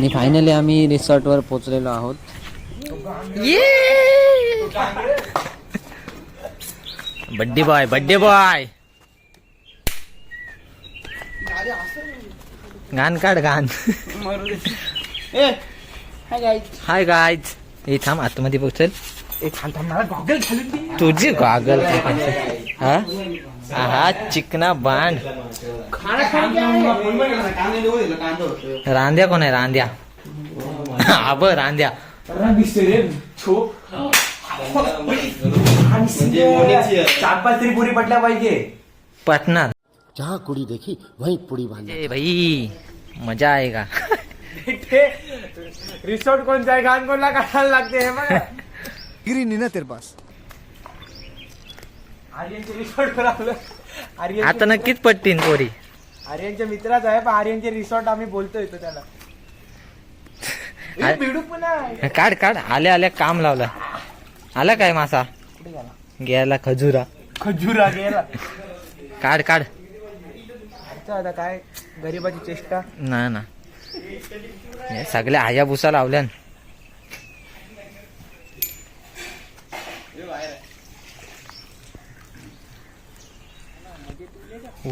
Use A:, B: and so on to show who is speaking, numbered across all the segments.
A: आणि फायनली आम्ही रिसॉर्टवर पोहोचलेलो आहोत. Birthday boy birthday boy! गाण काढ गाण. हाय गायज हे थांब आतमध्ये पोहोचेल. तुझी गॉगल हा? हा चिकना बांड. रांद्या कोण आहे? रांद्या आब रांद्या
B: चार पाच तरी पुरी पटल्या पाहिजे.
A: पटणार.
C: जहाँ कुड़ी देखी वहीं पुड़ी बांधी.
A: ए भाई मजा आएगा.
B: रिसॉर्ट कोणता आहे? घाण कोणला काढायला लागते हे बघा.
C: गिरी नहीं ना तेरे पास.
B: आर्यनचे रिसॉर्ट आर्यन
A: आता नक्कीच पटतीन पोरी.
B: आर्यनच्या मित्राचा आहे पण आर्यनचे रिसॉर्ट आम्ही बोलतोय तो त्याला.
A: आ-
B: ए, बिडू पण आहे.
A: काढ काढ. आल्या आल्या. काम लावलं. आला काय मासा?
B: कुठे गेला?
A: गेला खजुरा.
B: खजुरा गेला.
A: काढ काढ.
B: आता काय? गरीबाची चेष्टा.
A: ना ना. हे सगळ्या आया भुसा लावल्यान.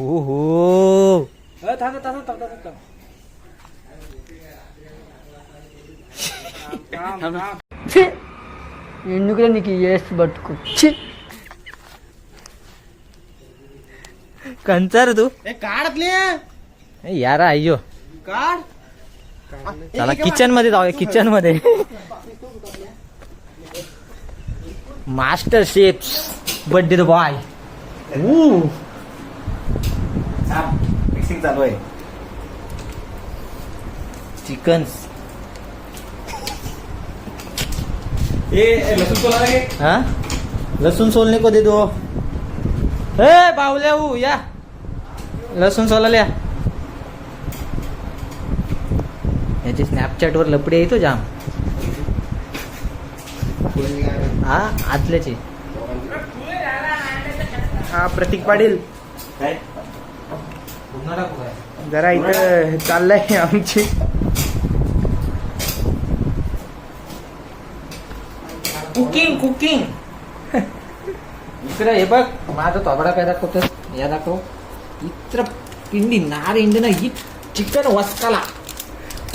A: ओहो
B: अ, थांब थांब थांब थांब थांब थांब, थांब.
D: ఎందుకులే నీకు ఏసు బతుకు ఛీ
A: कंचार तू
B: ए, काढतले
A: ए, यार अय्यो
B: काढ
A: चला किचन मध्ये जाऊया किचन मध्ये master chef birthday the boy
B: mixing चालू आहे.
A: चिकन
B: ए ए, लसूण सोला रे.
A: हा? लसूण सोलने को दे दो. ए बावल्या हू या. लसूण सोलायला या. याचे स्नॅपचॅट वर लपडे येतो जाम. हा आतल्याचे.
B: हा प्रतीक पाटील. जरा इथं चाललंय आमची.
A: Cooking cooking. इकडे हे बघ माझा तोबडा काय दाखवतो या दाखव. इत्र पिंडी नार इंडी ना ही चिकन वस्काला.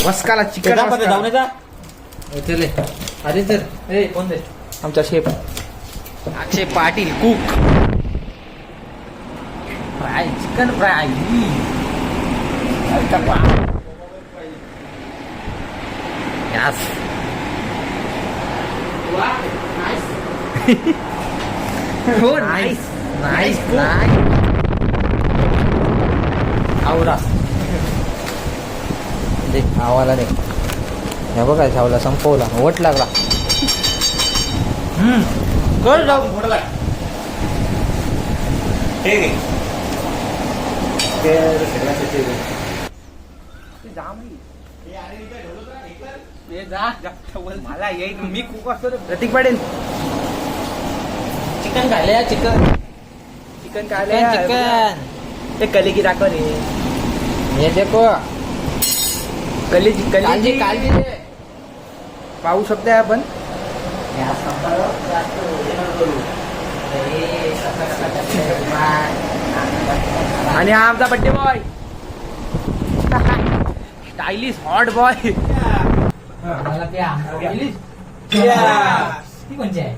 B: वस्काला चिकन
A: जाऊन जा चले अरे तर ए कोण दे
B: आमचा chef.
A: Akshay Patil cook fry chicken fry यास हो नाईस नाईस नाईस आवडा दे आवाला दे हे बघा सावला संपवला वट लागला हम्म कर जाऊ
B: मला येईल मी खूप असतो. प्रतीक पाटील.
A: चिकन खायला चिकन.
B: चिकन काय
A: चिकन
B: ते कलेगी दाखव रे.
A: हे देखो.
B: कलेजी कलेजी
A: काळजी दे.
B: पाहू शकतोय आपण. आणि हा आमचा birthday boy stylish hot boy
A: मला त्या ती कोणची आहे?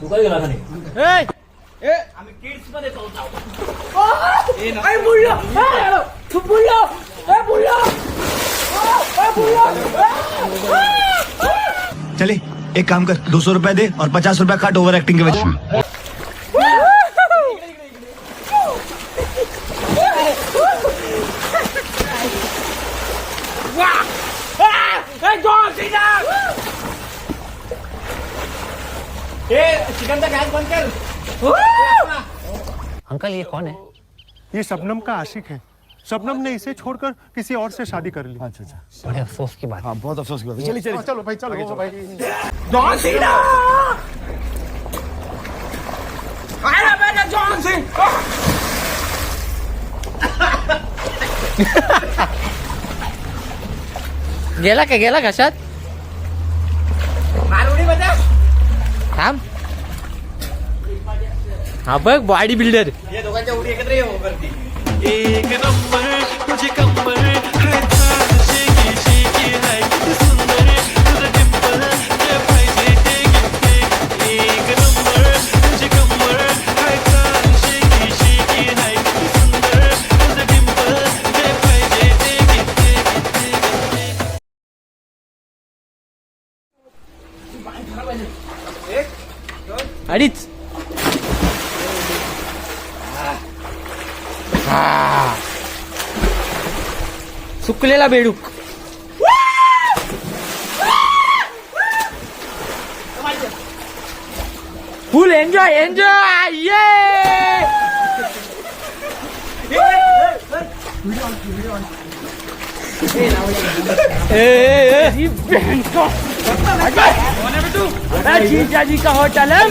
A: तू काय गेला खाली
E: चले. एक काम कर दो सौ रुपया दे और पचास रुपया काट ओवर एक्टिंग के वजह
A: अंकल ये कौन है?
F: ये शबनम का आशिक है। शबनम ने इसे छोड़कर किसी और से शादी कर ली।
E: अच्छा अच्छा।
A: बड़े अफसोस की बात।
E: हाँ बहुत अफसोस की बात। चलिए चलिए।
F: चलो भाई चलो। चलो। भाई
B: जॉन सीना अरे मेरा जॉन सीना
A: गेला का गेला कशात थांब. हा बघ बॉडी बिल्डर
B: या दोघांच्या उडी एकत्र येऊ करती.
G: एक नंबर तुझे कंबर.
A: सुकलेला बेडूक फुल एन्जॉय एन्जॉय ये
D: का होटल है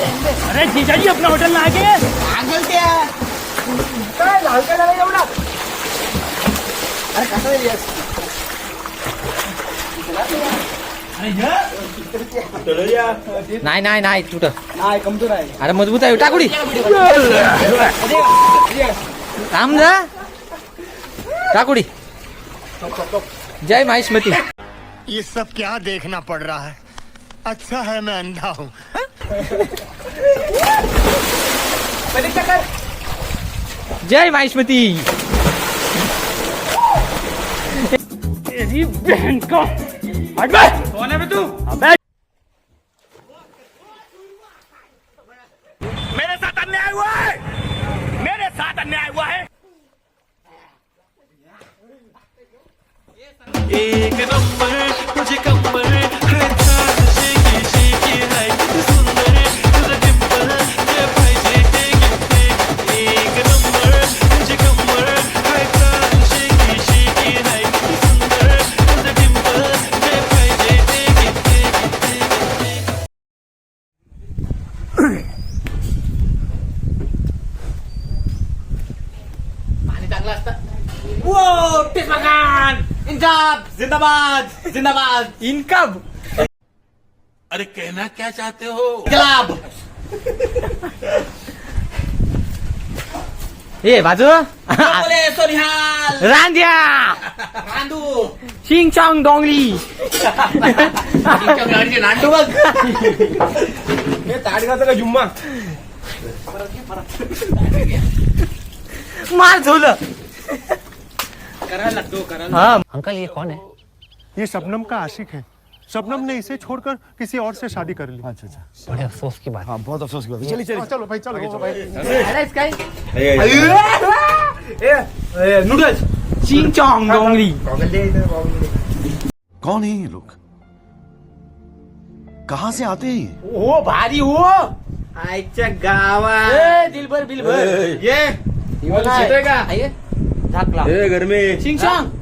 D: मार छोड़ देंगे
A: बेबी किड्स किड्स वाला स्विमिंग पूल
D: अरे जीजाजी अपना होटल में आ गए
A: नाही नाही नाही तुट.
B: नाही कमजोर आहे.
A: अरे मजबूत आहे टाकुडी. थांब जा टाकुडी. जय माहिष्मती.
C: ये सब क्या देखना पड़ रहा है। अच्छा है मैं अंधा हूँ।
A: जय माहिष्मती
D: तेरी बहन को हट बे
B: कौन है बे तू?
D: अबे
G: मेरे साथ अन्याय हुआ है। मेरे साथ अन्याय हुआ है।
B: जिंदाबाद जिंदाबाद.
A: इनकम.
G: अरे कहना क्या चाहते हो?
B: इन्कलाब
A: ए बाजू.
B: बोले सोनिहाल.
A: रांध्या.
B: रांदू
A: शिंग चॉंग डोंगली
B: नांडू बघ. हे ताडगावचा का जुम्मा?
A: मार झोलं.
B: करायला लागतो करायला
A: हा. अंकल ये कौन है
F: ये शबनम का आशिक है। शबनम ने इसे छोड़कर किसी और से शादी कर ली। अच्छा अच्छा।
A: बड़े अफसोस की बात।
C: हाँ बहुत अफसोस की बात। चलिए चलिए।
F: चलो भाई चलो। भाई
A: अरे इसका
B: नूडल्स।
A: शिंग चॉंग डोंगली
E: कौन है ये लोग? कहाँ से आते हैं ये?
B: हो भारी हो। आईच्या गावात
A: ए, दिलभर बिलभर
B: ये। येतोय का।
A: आए झाकला।
B: गरमे
A: शिंग चॉंग
B: आलो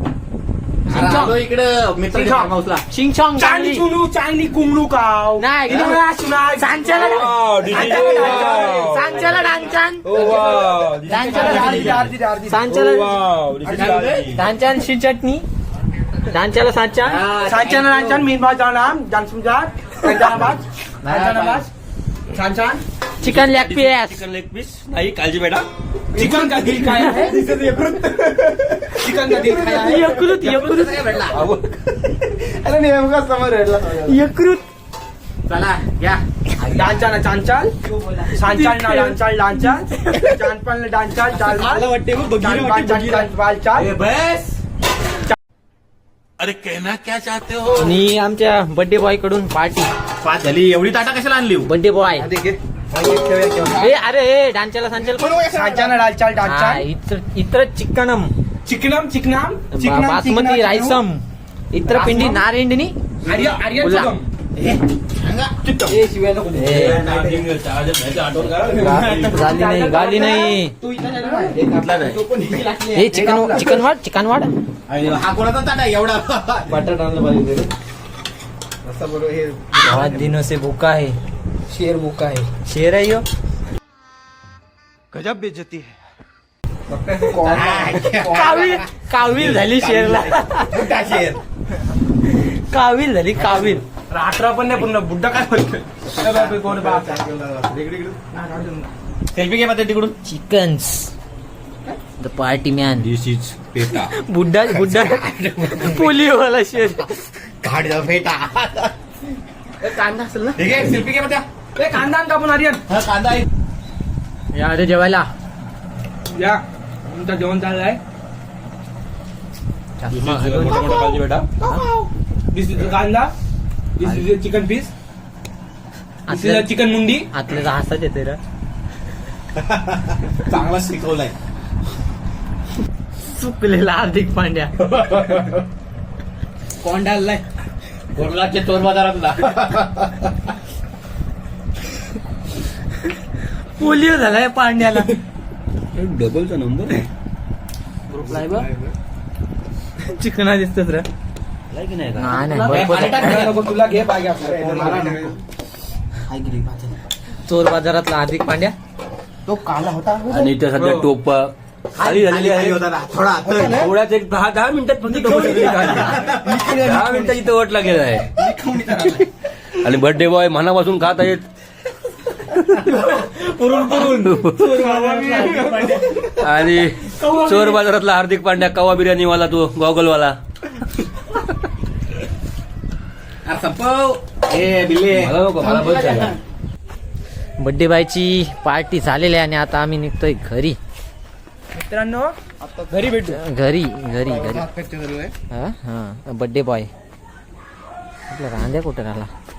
B: इकडं मित्र फार्म हाऊसला
A: शिंग चॉंग
B: चांगली चुनू चांगली काव
A: नाही सांच्याला सांच्याला डांचान सांच्याला डांचानची चटणी डांच्याला सांचा
B: सांच्यान रांचान मीन भात जाणार छान छान
A: chicken leg piece
G: chicken leg piece नाही काळजी बेटा
B: चिकन का दिल खाया है? चिकन का दिल खाया है?
A: यकृत यकृत.
B: अरे नेमका समोर
A: यकृत.
B: चला घ्या डान्चा ना चांचाल. सांचाल ना डान्चाल डान्चाल चांदपाल ना डान्चाल चालमाल चालमाल चाल चाल बस.
G: अरे कहना क्या चाहते हो?
A: आणि आमच्या बर्थडे बॉयकडून पार्टी
G: पाच झाली एवढी ताटा कशाला आणली
A: बर्थडे बॉय ए अरे ए डांच्याला सांचाल
B: सांचा ना डालचाल डान्चाल
A: इत्र इत्र चिकनम
B: चिकनम चिकनाम
A: बा- बासमती रायसम. इत्र पिंडी नारेंडनी.
B: आर्य आर्य देऊ.
A: झाली नाही गाली नाही
B: तू इथं नाही ना? तो पण हिची लागली आहे.
A: हे चिकन चिकन वाढ चिकन वाढ.
B: हा कोणाचा ताटा एवढा. बटर आणलं पाहिजे हे
A: दिनों से भूखा है
B: शेर मुका आहे
A: शेर आहे यो?
E: गजब बेइज्जती है।
A: कावील कावील झाली शेरला कावील झाली कावील
B: अठरा पण नाही पूर्ण बुड्डा काय बोलतोय? कोण
A: सेल्फी घे मात्र तिकडून. Chickens the party man
E: this is PETA
A: बुड्डा बुड्डा पोलिओवाला शेर.
E: गाड़ी पेटा
B: कांदा असेल ना?
E: ठीक है सेल्फी के बता
B: ए, कांदा आण कापून आर्यन.
E: हाँ कांदा है
A: या अरे जेवायला.
B: या. तुमचं जेवण चाललंय.
A: चष्मा घालून.
E: मोठा मोठा काळजी बेटा.
B: दिस इज कांदा. इज चिकन पीस
A: आतल्या-
B: चिकन मुंडी.
A: आतल्याचा हसाच येते रे.
E: चांगला शिकवलाय.
A: चुकलेला हार्दिक पांड्या.
B: कोण डाललाय
E: कोरलाचे चोर बाजारातला.
A: पोलिओ झालाय पांड्याला
E: डबलचा नंबर आहे.
A: ग्रुपला आहे बघ चिकना दिसतात रे.
E: की नाही? का?
A: बरोबर. आहे.
B: तुला घे.
A: चोर बाजारातला हार्दिक पांड्या.
D: आणि इथे सध्या टोप. खाली झालेली आहे.
E: थोडा
D: थोड्याच एक दहा दहा मिनिटात फक्त टोप सगळी खाली. दहा मिनिटात इथं वट लागेल आहे. आणि बर्थडे बॉय मनापासून खात आहेत. आणि चोर बाजारातला हार्दिक पांड्या कवा बिर्याणी वाला तो गॉगलवाला
A: बड्डे बायची पार्टी झालेली आहे आणि आता आम्ही निघतोय घरी
B: मित्रांनो घरी भेटू
A: घरी घरी घरी हा हा बड्डे बॉय आपला रांद्या कुठे राहिला